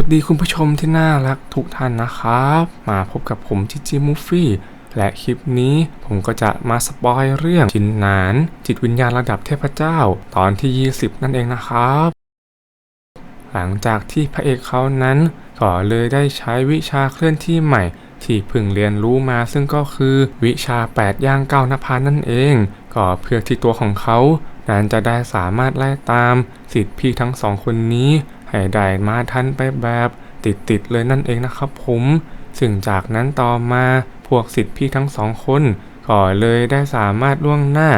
วัสดีคุณผู้ชมที่น่ารักทุกท่านนะครับ มาพบกับผมจิจิมูฟี่และคลิปนี้ผมก็จะมาสปอยเรื่องชินนาน จิตวิญญาณระดับเทพเจ้า ตอนที่ 20 นั่นเองนะครับ หลังจากที่พระเอกเขานั้นก็เลยได้ใช้วิชาเคลื่อนที่ใหม่ ที่เพิ่งเรียนรู้มาซึ่งก็คือวิชา 8 ย่างเก้านภานั่นเอง ก็เพื่อที่ตัวของเขานั้นจะได้สามารถไล่ตามสิทธิพี่ทั้งสองคนนี้ ให้ได้มาทันไปแบบติดๆเลยนั่นเองนะครับผม ซึ่งจากนั้นต่อมาพวกสิทธิพี่ทั้งสองคนก็เลยได้สามารถล่วงหน้า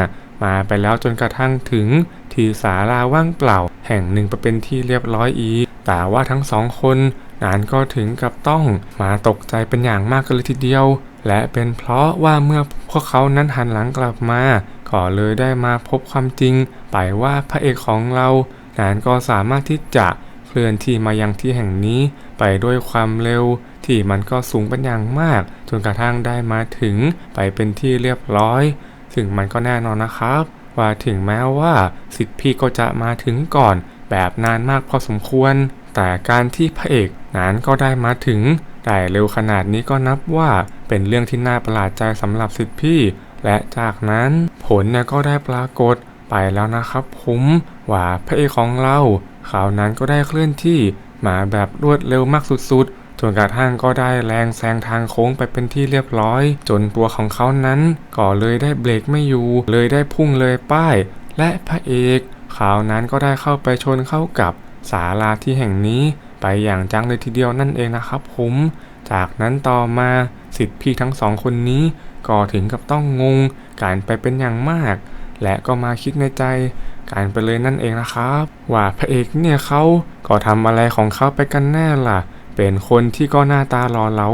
มาไปแล้วจนกระทั่งถึงที่ศาลาว่างเปล่า แห่งหนึ่งไปเป็นที่เรียบร้อยอีกแต่ว่าทั้งสองคนนั้นก็ถึงกับต้องมาตกใจเป็นอย่างมากกันเลยทีเดียว และเป็นเพราะว่าเมื่อพวกเขานั้นหันหลังกลับมาก็เลยได้มาพบความจริง ไปว่าพระเอกของเรานั้นก็สามารถที่จะ เคลื่อนที่มายังที่แห่งนี้ไปด้วยความเร็วที่มันก็สูงเป็นอย่างมาก จนกระทั่งได้มาถึงไปเป็นที่เรียบร้อย ซึ่งมันก็แน่นอนนะครับ ว่าถึงแม้ว่าสิทธิพี่ก็จะมาถึงก่อน แบบนานมากพอสมควร แต่การที่พระเอกนั้นก็ได้มาถึงได้เร็วขนาดนี้ก็นับว่าเป็นเรื่องที่น่าประหลาดใจสำหรับสิทธิพี่ และจากนั้นผลเนี่ยก็ได้ปรากฏไปแล้วนะครับผมว่าพระเอกของเรา ขานั้นก็ได้เคลื่อนที่มาแบบรวดเร็วมากสุดๆ จนกระทั่งก็ได้แรงแซงทางโค้งไปเป็นที่เรียบร้อย จนตัวของเขานั้นก็เลยได้เบรกไม่อยู่ เลยได้พุ่งเลยป้าย และพระเอกขานั้นก็ได้เข้าไปชนเข้ากับศาลาที่แห่งนี้ไปอย่างจังเลยทีเดียวนั่นเองนะครับผม จากนั้นต่อมาสิทธิพี่ทั้งสองคนนี้ก็ถึงกับต้องงงการไปเป็นอย่างมาก และก็มาคิดในใจ การไปเลยนั่นเองนะครับ ว่าพระเอกเนี่ยเขาก็ทำอะไรของเขาไปกันแน่ล่ะ เป็นคนที่ก็หน้าตาหล่อเหลา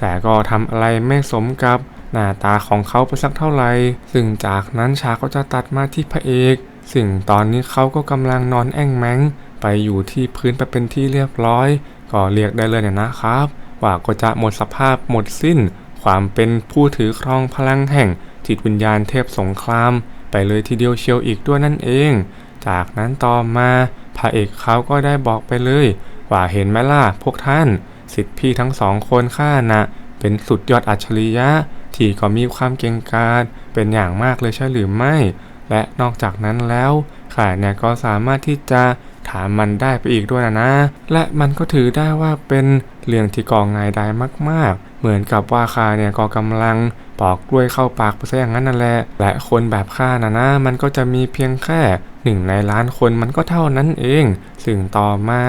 แต่ก็ทำอะไรไม่สมกับหน้าตาของเขาไปสักเท่าไหร่ซึ่งจากนั้นฉากก็จะตัดมาที่พระเอก ซึ่งตอนนี้เขาก็กำลังนอนแอ่งแมงไปอยู่ที่พื้นไปเป็นที่เรียบร้อย ก็เรียกได้เลยเนี่ยนะครับ ว่าก็จะหมดสภาพหมดสิ้น ความเป็นผู้ถือครองพลังแห่งจิตวิญญาณเทพสงคราม ไปเลยทีเดียวเชียวอีกด้วยนั่นเอง จากนั้นต่อมาพระเอกเขาก็ได้บอกไปเลย ว่าเห็นไหมล่ะพวกท่าน สิทธิพี่ทั้งสองคนข้านะเป็นสุดยอดอัจฉริยะ ที่ก็มีความเก่งกาจเป็นอย่างมากเลยใช่หรือไม่ และนอกจากนั้นแล้วข้าเนี่ยก็สามารถที่จะ ถามมันได้ไปอีกด้วยนะนะ และมันก็ถือได้ว่าเป็นเรื่องที่กองง่ายได้มาก ๆ เหมือนกับว่าข้าเนี่ยก็กำลังปอกกล้วยเข้าปากไปซะอย่างนั้นนั่นแหละ และคนแบบข้านะนะมันก็จะมีเพียงแค่หนึ่งในล้านคนมันก็เท่านั้นเอง ซึ่งต่อมา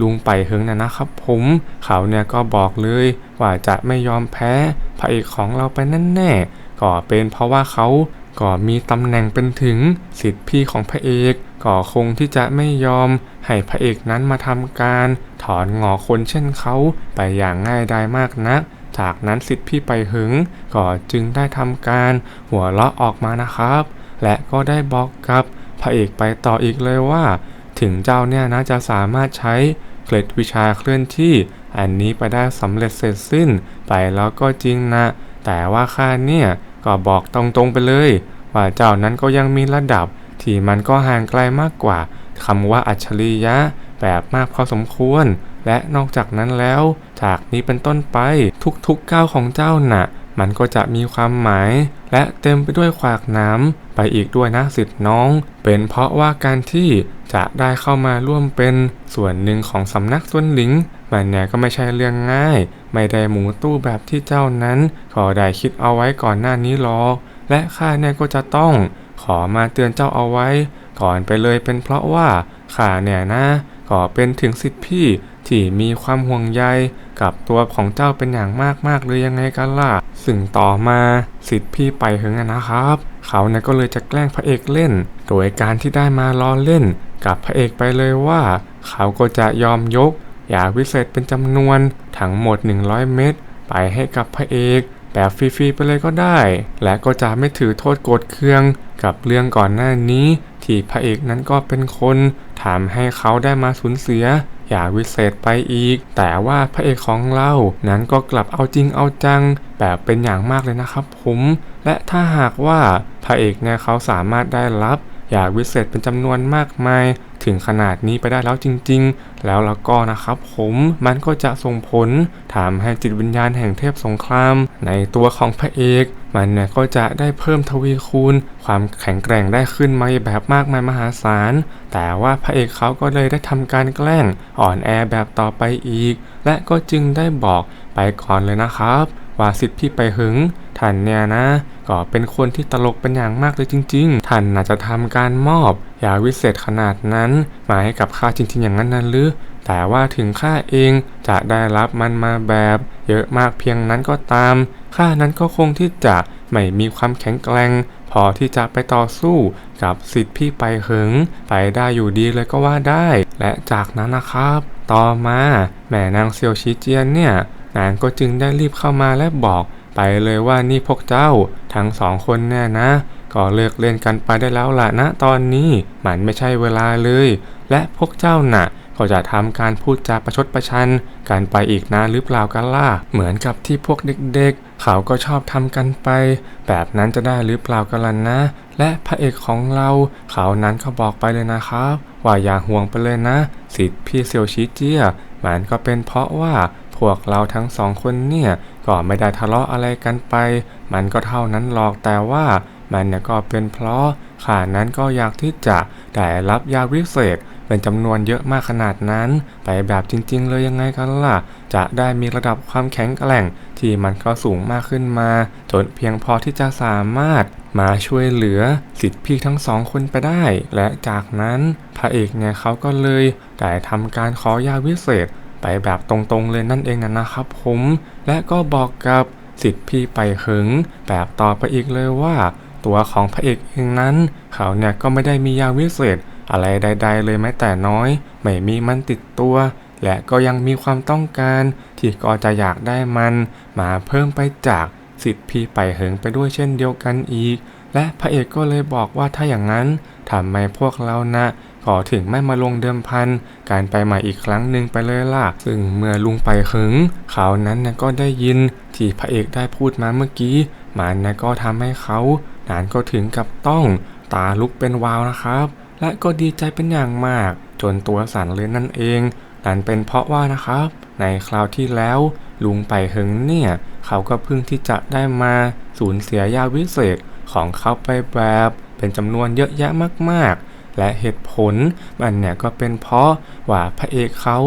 ลุงไปเฮงนะนะครับผม เขาเนี่ยก็บอกเลยว่าจะไม่ยอมแพ้พระเอกของเราไปแน่ๆก็เป็นเพราะว่าเขา ก็มีตำแหน่งเป็นถึงสิทธิพี่ของพระเอกก็คงที่จะไม่ยอม ให้พระเอกนั้นมาทำการถอนงอคนเช่นเขาไปอย่างง่ายดายมากนัก จากนั้นสิทธิพี่ไปหึงก็จึงได้ทำการหัวเราะออกมานะครับ และก็ได้บอกกับพระเอกไปต่ออีกเลยว่า ถึงเจ้าเนี่ยนะจะสามารถใช้เกล็ดวิชาเคลื่อนที่อันนี้ไปได้สำเร็จเสร็จสิ้นไปแล้วก็จริงนะ แต่ว่าข้าเนี่ย ก็บอกตรงๆไปเลย ว่าเจ้านั้นก็ยังมีระดับที่มันก็ห่างไกลมากกว่าคำว่าอัจฉริยะแบบมากพอสมควร และนอกจากนั้นแล้ว จากนี้เป็นต้นไปทุกๆก้าวของเจ้าน่ะ มันก็จะมีความหมาย และเต็มไปด้วยขวากน้ำไปอีกด้วยนะสิทธิ์น้อง เป็นเพราะว่าการที่จะได้เข้ามาร่วมเป็นส่วนหนึ่งของสำนักส่วนหลิง มันเนี่ยก็ไม่ใช่เรื่องง่าย ไม่ได้หมูตู้แบบที่เจ้านั้นก็ได้คิดเอาไว้ก่อนหน้านี้หรอก และข้าเนี่ยก็จะต้องขอมาเตือนเจ้าเอาไว้ ก่อนไปเลยเป็นเพราะว่าข้าเนี่ยนะก็เป็นถึงสิทธิพี่ที่มีความห่วงใยกับตัวของเจ้าเป็นอย่างมากมากเลยยังไงกันล่ะซึ่งต่อมาสิทธิพี่ไปหึงนะครับ เขาเนี่ยก็เลยจะแกล้งพระเอกเล่น โดยการที่ได้มาล้อเล่น กับพระเอกไปเลยว่า เขาก็จะยอมยก ยาวิเศษเป็นจำนวนทั้งหมด 100 เม็ดไปให้กับพระเอกแบบฟรีๆไปเลยก็ได้ และก็จะไม่ถือโทษโกรธเคือง กับเรื่องก่อนหน้านี้ ที่พระเอกนั้นก็เป็นคนถามให้เขาได้มาสูญเสียอย่าวิเศษไปอีก แต่ว่าพระเอกของเรานั้นก็กลับเอาจริงเอาจัง แบบเป็นอย่างมากเลยนะครับผม และถ้าหากว่าพระเอกเนี่ยเขาสามารถได้รับ อยากวิเศษเป็นจำนวนมากมาย ถึงขนาดนี้ไปได้แล้วจริง ๆ แล้วแล้วก็นะครับผมมันก็จะส่งผลทำให้จิตวิญญาณแห่งเทพสงคราม ในตัวของพระเอกมันเนี่ยก็จะได้เพิ่มทวีคูณ ความแข็งแกร่งได้ขึ้นมาแบบมากมายมหาศาล แต่ว่าพระเอกเขาก็เลยได้ทำการแกล้งอ่อนแอแบบต่อไปอีก และก็จึงได้บอกไปก่อนเลยนะครับ ว่าสิทธิ์พี่ไปหึงท่านเนี่ยนะ ก็เป็นคนที่ตลกเป็นอย่างมากเลยจริง ๆ ท่านน่าจจะทำการมอบยาวิเศษขนาดนั้น มาให้กับข้าจริง ๆ อย่างนั้นนั่นหรือแต่ว่าถึงข้าเองจะได้รับมันมาแบบเยอะมากเพียงนั้นก็ตาม ข้านั้นก็คงที่จะไม่มีความแข็งแกร่งพอที่จะไปต่อสู้กับสิทธิ์พี่ไปหึงไปได้อยู่ดีเลยก็ว่าได้ และจากนั้นนะครับ ต่อมาแม่นางเซียวชิเจียนเนี่ย นางก็จึงได้รีบเข้ามาและบอกไปเลยว่านี่พวกเจ้า ทั้งสองคนแน่นะ ก็เลิกเล่นกันไปได้แล้วล่ะนะตอนนี้มันไม่ใช่เวลาเลย และพวกเจ้าน่ะ ก็จะทำการพูดจาประชดประชันกันไปอีกนานหรือเปล่ากันล่ะเหมือนกับที่พวกเด็กๆ เขาก็ชอบทำกันไป แบบนั้นจะได้หรือเปล่ากันล่ะนะ และพระเอกของเรา เขานั้นก็บอกไปเลยนะครับ ว่าอย่าห่วงไปเลยนะ สิทธิ์พี่เซียวชิเจียมันก็เป็นเพราะว่า พวกเราทั้งสองคนเนี่ยก็ไม่ได้ทะเลาะอะไรกันไป มันก็เท่านั้นหรอกแต่ว่ามันเนี่ยก็เป็นเพราะข้านั้นก็อยากที่จะได้รับยาวิเศษเป็นจำนวนเยอะมากขนาดนั้น ไปแบบจริง ๆ เลยยังไงกันล่ะ จะได้มีระดับความแข็งแกร่งที่มันก็สูงมากขึ้นมา จนเพียงพอที่จะสามารถมาช่วยเหลือสิทธิพี่ทั้งสองคนไปได้ และจากนั้นพระเอกเนี่ยเขาก็เลยได้ทำการขอยาวิเศษ ไปแบบตรงๆเลยนั่นเองนะครับผมและก็บอกกับสิทธิ์พี่ไปหึงแบบต่อไปอีกเลยว่า ตัวของพระเอกเองนั้น เขาเนี่ยก็ไม่ได้มียาวิเศษอะไรใด ๆ เลยแม้แต่น้อย ไม่มีมันติดตัว และก็ยังมีความต้องการ ที่ก็จะอยากได้มัน มาเพิ่มไปจากสิทธิ์พี่ไปหึงไปด้วยเช่นเดียวกันอีก และพระเอกก็เลยบอกว่าถ้าอย่างนั้นทำไมพวกเรานะ ก็ถึงไม่มาลงเดิมพัน การไปใหม่อีกครั้งหนึ่งไปเลยล่ะ ซึ่งเมื่อลุงไปหึงเขานั้นนะก็ได้ยินที่พระเอกได้พูดมาเมื่อกี้ มันนะก็ทำให้เขานานก็ถึงกับต้องตาลุกเป็นวาวนะครับ และก็ดีใจเป็นอย่างมาก จนตัวสั่นเลยนั่นเองนั่นเป็นเพราะว่านะครับ ในคราวที่แล้ว ลุงไปหึงเนี่ย เขาก็เพิ่งที่จะได้มาสูญเสียยาวิเศษของเขาไปแบบ เป็นจำนวนเยอะแยะมากๆ และเหตุผลมันเนี่ยก็เป็นเพราะว่าพระเอกเขา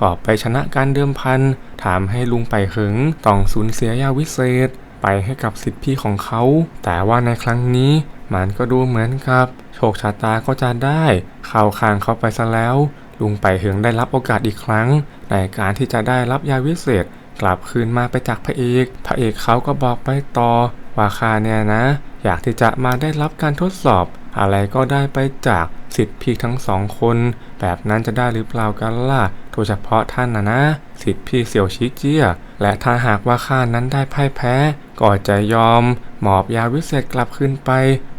ก็ไปชนะการเดิมพันถามให้ลุงไปหึงต้องสูญเสียยาวิเศษ ไปให้กับสิทธิพี่ของเขา แต่ว่าในครั้งนี้มันก็ดูเหมือนกับ โชคชะตาก็จะได้เข้าข้างเขาไปซะแล้ว ลุงไปเหิงได้รับโอกาสอีกครั้ง ในการที่จะได้รับยาวิเศษ กลับคืนมาไปจากพระเอก พระเอกเขาก็บอกไปต่อว่าข้าเนี่ยนะ อยากที่จะมาได้รับการทดสอบ อะไรก็ได้ไปจากสิทธิพี่ทั้งสองคน แบบนั้นจะได้หรือเปล่ากันล่ะ โดยเฉพาะท่านนะนะ สิทธิพี่เสี่ยวชิเจียและถ้าหากว่าข้านั้นได้พ่ายแพ้ ก็จะยอมมอบยาวิเศษกลับคืนไป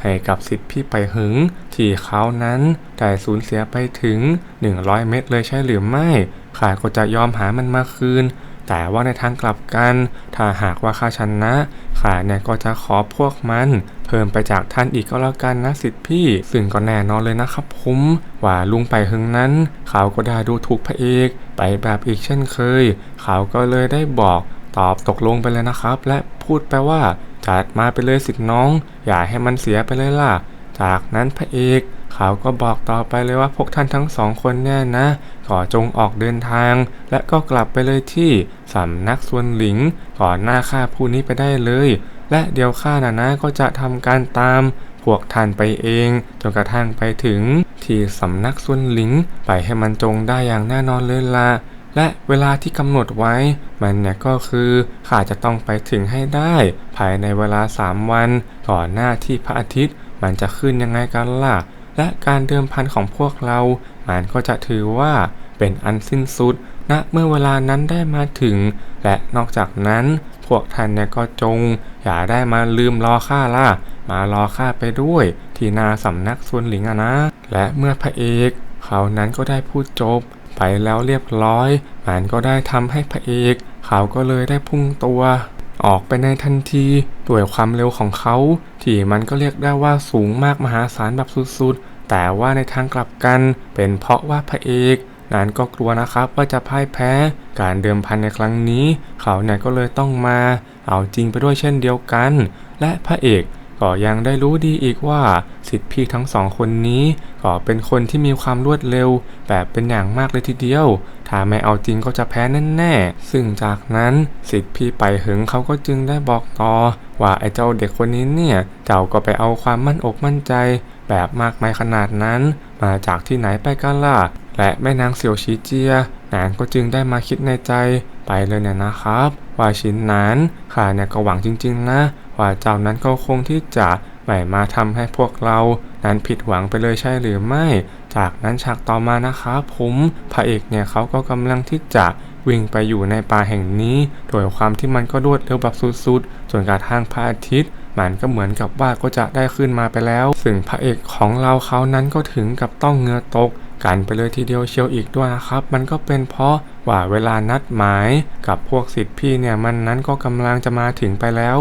ให้กับสิทธิพี่ไปหึง ที่เขานั้นได้สูญเสียไปถึง 100 เม็ดเลยใช่หรือไม่ข้าก็จะยอมหามันมาคืน แต่ว่าในทางกลับกัน ถ้าหากว่าข้าชนะข้าเนี่ยก็จะขอพวกมัน เพิ่มไปจากท่านอีกก็แล้วกันนะสิทธิพี่ ซึ่งก็แน่นอนเลยนะครับผมว่าลุงไปหึงนั้น เขาก็ได้ดูถูกพระเอกไปแบบอีกเช่นเคย เขาก็เลยได้บอกตอบตกลงไปเลยนะครับ และพูดไปว่าจัดมาไปเลยสิทธิ์น้อง อย่าให้มันเสียไปเลยล่ะ จากนั้นพระเอก เขาก็บอกต่อไปเลยว่าพวกท่านทั้งสองคนเนี่ยนะ ขอจงออกเดินทาง และก็กลับไปเลยที่สำนักส่วนหลิงก่อนหน้าข้าผู้นี้ไปได้เลย และเดี๋ยวข้านะนะก็จะทำการตามพวกท่านไปเองจนกระทั่งไปถึง ที่สำนักส่วนหลิงไปให้มันจงได้อย่างแน่นอนเลยล่ะและเวลาที่กำหนดไว้ มันเนี่ยก็คือข้าจะต้องไปถึงให้ได้ ภายในเวลา 3 วันก่อนหน้าที่พระอาทิตย์ มันจะขึ้นยังไงกันล่ะ และการเดิมพันของพวกเรา มันก็จะถือว่าเป็นอันสิ้นสุดณนะเมื่อเวลานั้นได้มาถึง และนอกจากนั้นพวกท่านเนี่ยก็จง อย่าได้มาลืมรอข้าล่ะ มารอข้าไปด้วย ที่นาสำนักส่วนหลิงอะนะ และเมื่อพระเอกเขานั้นก็ได้พูดจบ ไปแล้วเรียบร้อย มันก็ได้ทำให้พระเอก เขาก็เลยได้พุ่งตัว ออกไปในทันทีด้วยความเร็วของเขาที่มันก็เรียกได้ว่าสูงมากมหาศาลแบบสุดๆ แต่ว่าในทางกลับกันเป็นเพราะว่าพระเอกนั้นก็กลัวนะครับว่าจะพ่ายแพ้การเดิมพันในครั้งนี้ เขาเนี่ยก็เลยต้องมา เอาจริงไปด้วยเช่นเดียวกัน และพระเอก ก็ยังได้รู้ดีอีกว่าสิทธิพี่ทั้งสองคนนี้ก็เป็นคนที่มีความรวดเร็ว แบบเป็นอย่างมากเลยทีเดียว ถ้าไม่เอาจริงก็จะแพ้แน่ๆ ซึ่งจากนั้นสิทธิพี่ไปหึงเขาก็จึงได้บอกต่อ ว่าไอ้เจ้าเด็กคนนี้เนี่ยเจ้าก็ไปเอาความมั่นอกมั่นใจ แบบมากมายขนาดนั้น มาจากที่ไหนไปกันล่ะ และแม่นางเสี่ยวชีเจียนางก็จึงได้มาคิดในใจไปเลยเนี่ยนะครับ ว่าชิ้นนั้นข้าเนี่ยก็หวังจริง ๆ นะ ว่าเจ้านั้นก็คงที่จะไม่มาทำให้พวกเรานั้นผิดหวังไปเลยใช่หรือไม่ จากนั้นฉากต่อมานะครับผมพระเอกเนี่ยเขาก็กำลังที่จะวิ่งไปอยู่ในป่าแห่งนี้ โดยความที่มันก็รวดเร็วแบบสุดๆ จนกระทั่งพระอาทิตย์มันก็เหมือนกับว่าก็จะได้ขึ้นมาไปแล้ว ซึ่งพระเอกของเราเขานั้นก็ถึงกับต้องเงือตก กันไปเลยทีเดียวเชียวอีกด้วยนะครับ มันก็เป็นเพราะว่าเวลานัดหมายกับพวกสิทธิพี่เนี่ยมันนั้นก็กำลังจะมาถึงไปแล้ว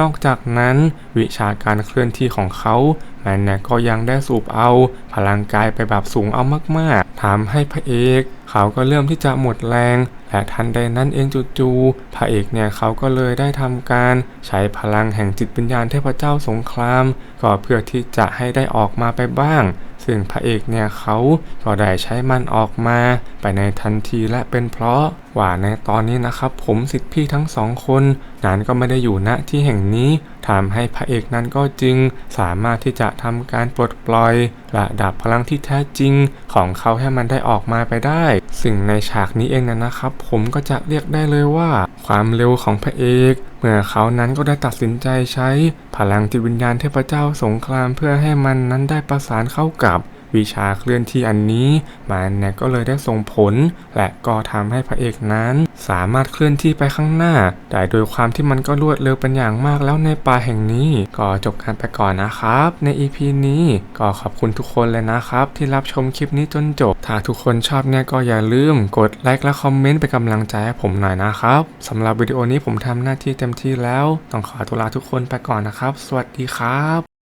นอกจากนั้นวิชาการเคลื่อนที่ของเขามันเนี่ยก็ยังได้สูบเอาพลังกายไปแบบสูงเอามากๆทำให้พระเอกเขาก็เริ่มที่จะหมดแรง และทันใดนั้นเองจู่ๆพระเอกเนี่ยเขาก็เลยได้ทำการ ใช้พลังแห่งจิตวิญญาณเทพเจ้าสงคราม ก็เพื่อที่จะให้ได้ออกมาไปบ้าง ซึ่งพระเอกเนี่ยเขาก็ได้ใช้มันออกมา ไปในทันทีและเป็นเพราะว่าในตอนนี้นะครับผมสิทธิพี่ทั้งสองคนนั้นก็ไม่ได้อยู่ณที่แห่งนี้ทำให้พระเอกนั้นก็จึงสามารถที่จะทำการปลดปล่อยระดับพลังที่แท้จริงของเขาให้มันได้ออกมาไปได้ ซึ่งในฉากนี้เองนะนะครับ ผมก็จะเรียกได้เลยว่า ความเร็วของพระเอก เมื่อเขานั้นก็ได้ตัดสินใจใช้ พลังจิตวิญญาณเทพเจ้าสงครามเพื่อให้มันนั้นได้ประสานเข้ากับ วิชาเคลื่อนที่อันนี้มันเนี่ยก็เลยได้ส่งผล และก็ทำให้พระเอกนั้น สามารถเคลื่อนที่ไปข้างหน้าได้โดยความที่มันก็รวดเร็วเป็นอย่างมากแล้วในป่าแห่งนี้ ก็จบกันไปก่อนนะครับ ใน EP นี้ก็ขอบคุณทุกคนเลยนะครับ ที่รับชมคลิปนี้จนจบ ถ้าทุกคนชอบเนี่ยก็อย่าลืมกดไลค์และคอมเมนต์เป็นกำลังใจให้ผมหน่อยนะครับสำหรับวิดีโอนี้ผมทำหน้าที่เต็มที่แล้ว ต้องขอตัวลาทุกคนไปก่อนนะครับ สวัสดีครับ